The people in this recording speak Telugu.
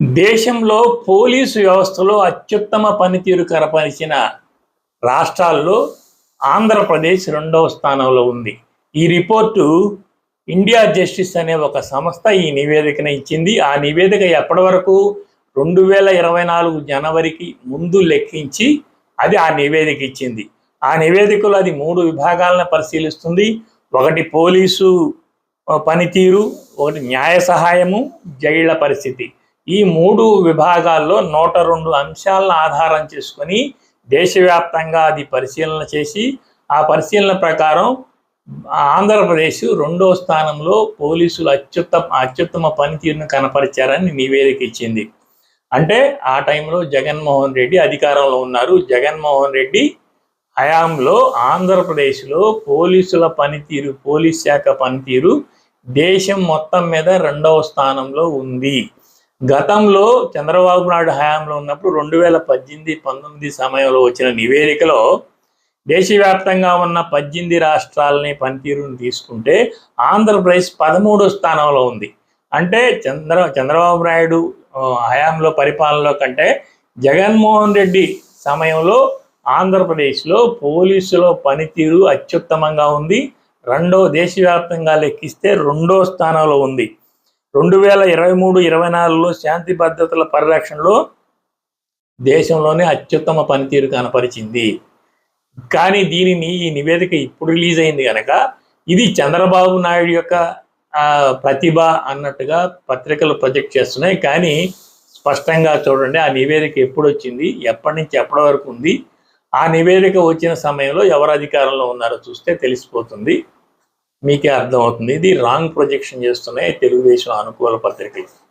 దేశంలో పోలీసు వ్యవస్థలో అత్యుత్తమ పనితీరు కనపరిచిన రాష్ట్రాల్లో ఆంధ్రప్రదేశ్ రెండవ స్థానంలో ఉంది. ఈ రిపోర్టు ఇండియా జస్టిస్ అనే ఒక సంస్థ ఈ నివేదికను ఇచ్చింది. ఆ నివేదిక ఎప్పటి వరకు? రెండు వేల ఇరవై నాలుగు జనవరికి ముందు లెక్కించి అది ఆ నివేదిక ఇచ్చింది. ఆ నివేదికలో అది మూడు విభాగాలను పరిశీలిస్తుంది. ఒకటి పోలీసు పనితీరు ఒకటి న్యాయ సహాయము జైళ్ళ పరిస్థితి. ఈ మూడు విభాగాల్లో నూట రెండు అంశాలను ఆధారం చేసుకొని దేశవ్యాప్తంగా అది పరిశీలన చేసి ఆ పరిశీలన ప్రకారం ఆంధ్రప్రదేశ్ రెండో స్థానంలో పోలీసులు అత్యుత్తమ అత్యుత్తమ పనితీరును కనపరిచారని నివేదిక ఇచ్చింది. అంటే ఆ టైంలో జగన్మోహన్ రెడ్డి అధికారంలో ఉన్నారు. జగన్మోహన్ రెడ్డి హయాంలో ఆంధ్రప్రదేశ్లో పోలీసుల పనితీరు పోలీస్ శాఖ పనితీరు దేశం మొత్తం మీద రెండవ స్థానంలో ఉంది. గతంలో చంద్రబాబు నాయుడు హయాంలో ఉన్నప్పుడు రెండు వేల పద్దెనిమిది పంతొమ్మిది సమయంలో వచ్చిన నివేదికలో దేశవ్యాప్తంగా ఉన్న పద్దెనిమిది రాష్ట్రాలని పనితీరుని తీసుకుంటే ఆంధ్రప్రదేశ్ పదమూడో స్థానంలో ఉంది. అంటే చంద్ర చంద్రబాబు నాయుడు హయాంలో పరిపాలనలో కంటే జగన్మోహన్ రెడ్డి సమయంలో ఆంధ్రప్రదేశ్లో పోలీసులో పనితీరు అత్యుత్తమంగా ఉంది. రెండో దేశవ్యాప్తంగా లెక్కిస్తే రెండో స్థానంలో ఉంది. రెండు వేల ఇరవై మూడు ఇరవై నాలుగులో శాంతి భద్రతల పరిరక్షణలో దేశంలోనే అత్యుత్తమ పనితీరు కనపరిచింది. కానీ దీనిని ఈ నివేదిక ఇప్పుడు రిలీజ్ అయింది కనుక ఇది చంద్రబాబు నాయుడు యొక్క ప్రతిభ అన్నట్టుగా పత్రికలు ప్రొజెక్ట్ చేస్తున్నాయి. కానీ స్పష్టంగా చూడండి ఆ నివేదిక ఎప్పుడు వచ్చింది ఎప్పటి నుంచి ఎప్పటి వరకు ఉంది? ఆ నివేదిక వచ్చిన సమయంలో ఎవరు అధికారంలో ఉన్నారో చూస్తే తెలిసిపోతుంది. మీకే అర్థమవుతుంది. ఇది రాంగ్ ప్రొజెక్షన్ చేస్తున్నాయి తెలుగుదేశం అనుకూల పత్రికలు.